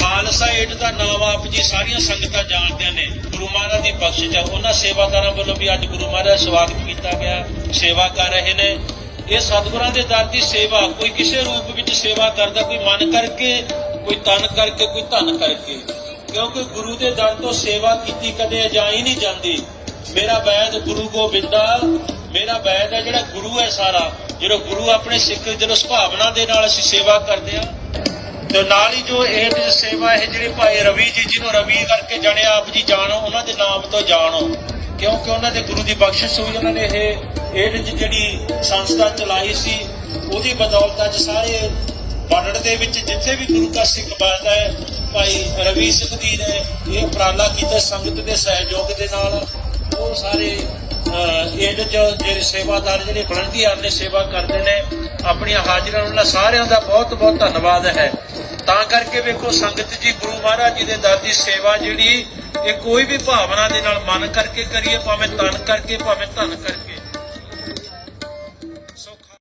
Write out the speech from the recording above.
Khalsa aid ਦਾ ਨਾਮ ਆਪ ਜੀ ਸਾਰੀਆਂ ਸੰਗਤਾਂ ਜਾਣਦੇ ਨੇ। ਗੁਰੂ ਮਹਾਰਾਜ ਦੀ ਬਖਸ਼ਿਸ਼ ਹੈ। ਉਹਨਾਂ ਸੇਵਾਦਾਰਾਂ ਵੱਲੋਂ ਵੀ ਅੱਜ ਗੁਰੂ ਮਹਾਰਾਜ ਸਵਾਗਤ ਕੀਤਾ ਗਿਆ। ਸੇਵਾ ਕਰ ਰਹੇ ਨੇ। ਇਹ ਸਤਿਗੁਰਾਂ ਦੇ ਦਰ ਦੀ ਸੇਵਾ, ਕੋਈ ਕਿਸੇ ਰੂਪ ਵਿੱਚ ਸੇਵਾ ਕਰਦਾ, ਕੋਈ ਮਨ ਕਰਕੇ, ਕੋਈ ਤਨ ਕਰਕੇ, ਕੋਈ ਧਨ ਕਰਕੇ। ਕਿਉਂਕਿ ਗੁਰੂ ਦੇ ਦਰ ਤੋਂ ਸੇਵਾ ਕੀਤੀ ਕਦੇ ਅਜਾਈ ਨਹੀਂ ਜਾਂਦੀ। ਮੇਰਾ ਵੈਦ ਗੁਰੂ ਗੋਬਿੰਦਾ, ਮੇਰਾ ਵੈਦ ਹੈ ਜਿਹੜਾ ਗੁਰੂ ਹੈ ਸਾਰਾ। ਜਿਹੜਾ ਗੁਰੂ ਆਪਣੇ ਸਿੱਖ, ਜਦੋਂ ਸੁਭਾਵਨਾ ਦੇ ਨਾਲ ਅਸੀਂ ਸੇਵਾ ਕਰਦੇ ਆ ਤੇ ਨਾਲ ਹੀ ਜੋ ਇਹ ਸੇਵਾ ਇਹ ਜਿਹੜੇ ਭਾਈ ਰਵੀ ਜੀ ਜਿਹਨੂੰ ਰਵੀ ਕਰਕੇ ਜਾਣਿਆ ਆਪ ਜੀ ਜਾਣੋ ਉਹਨਾਂ ਦੇ ਨਾਮ ਤੋਂ ਜਾਣੋ। ਕਿਉਂਕਿ ਉਹਨਾਂ ਦੇ ਗੁਰੂ ਦੀ ਬਖਸ਼ਿਸ਼ ਹੋਈ ਉਹਨਾਂ ਨੇ ਇਹ ਇਹ ਜਿਹੜੀ ਸੰਸਥਾ ਚਲਾਈ ਸੀ ਉਹਦੀ ਬਦੌਲਤ ਅੱਜ ਸਾਰੇ ਵਰਲਡ ਦੇ ਵਿੱਚ ਜਿੱਥੇ ਵੀ ਗੁਰੂ ਦਾ ਸਿੱਖ ਵੱਸਦਾ ਹੈ ਭਾਈ ਰਵੀ ਸਿੰਘ ਜੀ ਨੇ ਇਹ ਉਪਰਾਲਾ ਕੀਤਾ ਸੰਗਤ ਦੇ ਸਹਿਯੋਗ ਦੇ ਨਾਲ। ਉਹ ਸਾਰੇ ਅਹ, ਇਹਦੇ ਚ ਜਿਹੜੇ ਸੇਵਾਦਾਰ ਜਿਹੜੇ ਵਲੰਟੀਅਰ ਨੇ ਸੇਵਾ ਕਰਦੇ ਨੇ। ਆਪਣੀਆਂ ਹਾਜ਼ਰਾਂ ਉਹਨਾਂ ਸਾਰਿਆਂ ਦਾ ਬਹੁਤ ਬਹੁਤ ਧੰਨਵਾਦ ਹੈ। ਤਾਂ ਕਰਕੇ ਵੇਖੋ, ਸੰਗਤ ਜੀ, ਗੁਰੂ ਮਹਾਰਾਜ ਜੀ ਦੇ ਦਰ ਦੀ ਸੇਵਾ ਜਿਹੜੀ, ਇਹ ਕੋਈ ਵੀ ਭਾਵਨਾ ਦੇ ਨਾਲ ਮਨ ਕਰਕੇ ਕਰੀਏ, ਭਾਵੇਂ ਤਨ ਕਰਕੇ, ਭਾਵੇਂ ਧਨ ਕਰਕੇ